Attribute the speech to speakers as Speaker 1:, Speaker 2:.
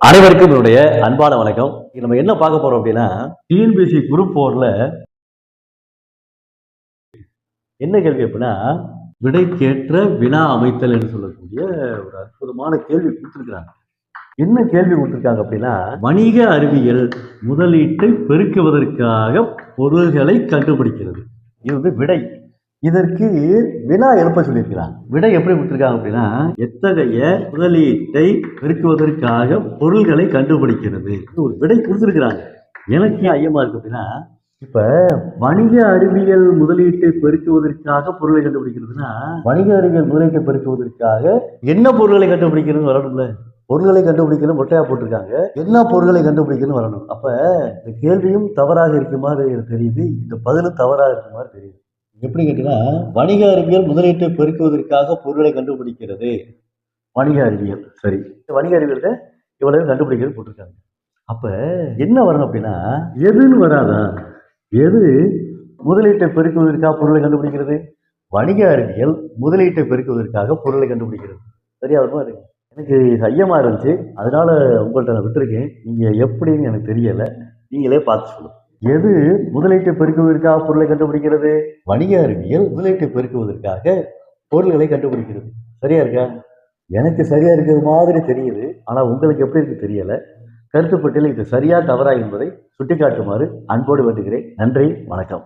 Speaker 1: அனைவருக்கும் என்னுடைய அன்பான வணக்கம். நம்ம என்ன பார்க்க போறோம் அப்படின்னா டிஎன்பிசி குரூப் போர்ல என்ன கேள்வி அப்படின்னா விடைக்கேற்ற வினா அமைத்தல் என்று சொல்லக்கூடிய ஒரு அற்புதமான கேள்வி கொடுத்துருக்கிறாங்க. என்ன கேள்வி கொடுத்துருக்காங்க அப்படின்னா வணிக அறிவியல் முதலீட்டை பெருக்குவதற்காக பொருள்களை கண்டுபிடிக்கிறது. இது வந்து விடை. இதற்கு வினா எழுப்ப சொல்லியிருக்கிறாங்க விடை எப்படி கொடுத்துருக்காங்க அப்படின்னா எத்தகைய முதலீட்டை பெருக்குவதற்காக பொருள்களை கண்டுபிடிக்கிறது. ஒரு விடை கொடுத்துருக்குறாங்க. எனக்கு ஐயமா இருக்கு அப்படின்னா இப்ப வணிக அறிவியல் முதலீட்டை பெருக்குவதற்காக பொருளை கண்டுபிடிக்கிறதுனா வணிக அறிவியல் முதலீட்டை பெருக்குவதற்காக என்ன பொருள்களை கண்டுபிடிக்கிறது வரணும்ல. பொருள்களை கண்டுபிடிக்கணும் மொட்டையா போட்டிருக்காங்க. என்ன பொருள்களை கண்டுபிடிக்கணும் வரணும். அப்ப இந்த கேள்வியும் தவறாக இருக்குமாறு தெரியுது. இந்த பதிலும் தவறாக இருக்குமாறு தெரியுது. எப்படி கேட்டீங்கன்னா வணிக அறிவியல் முதலீட்டை பெருக்குவதற்காக பொருளை கண்டுபிடிக்கிறது. வணிக அறிவியல் சரி. இந்த வணிக அறிவியல்ல இவ்வளவு கண்டுபிடிக்கிறது போட்டிருக்காங்க. அப்ப என்ன வரணும் அப்படின்னா எதுன்னு வராதா? எது முதலீட்டை பெருக்குவதற்காக பொருளை கண்டுபிடிக்கிறது? வணிக அறிவியல் முதலீட்டை பெருக்குவதற்காக பொருளை கண்டுபிடிக்கிறது. சரியா வருமா இருக்கு எனக்கு ஐயமா இருந்துச்சு. அதனால உங்கள்கிட்ட நான் விட்டுருக்கேன். நீங்க எப்படின்னு எனக்கு தெரியல. நீங்களே பார்த்து சொல்லுங்க. எது முதலீட்டை பெருக்குவதற்காக பொருளை கண்டுபிடிக்கிறது? வணிக அறிவியல் முதலீட்டை பெருக்குவதற்காக பொருள்களை கண்டுபிடிக்கிறது. சரியா இருக்கா? எனக்கு சரியா இருக்கிறது மாதிரி தெரியுது. ஆனால் உங்களுக்கு எப்படி இருக்கு தெரியல. கருத்துப்பட்டியல் இது சரியா தவறா என்பதை சுட்டிக்காட்டுமாறு அன்போடு வேண்டுகிறேன். நன்றி வணக்கம்.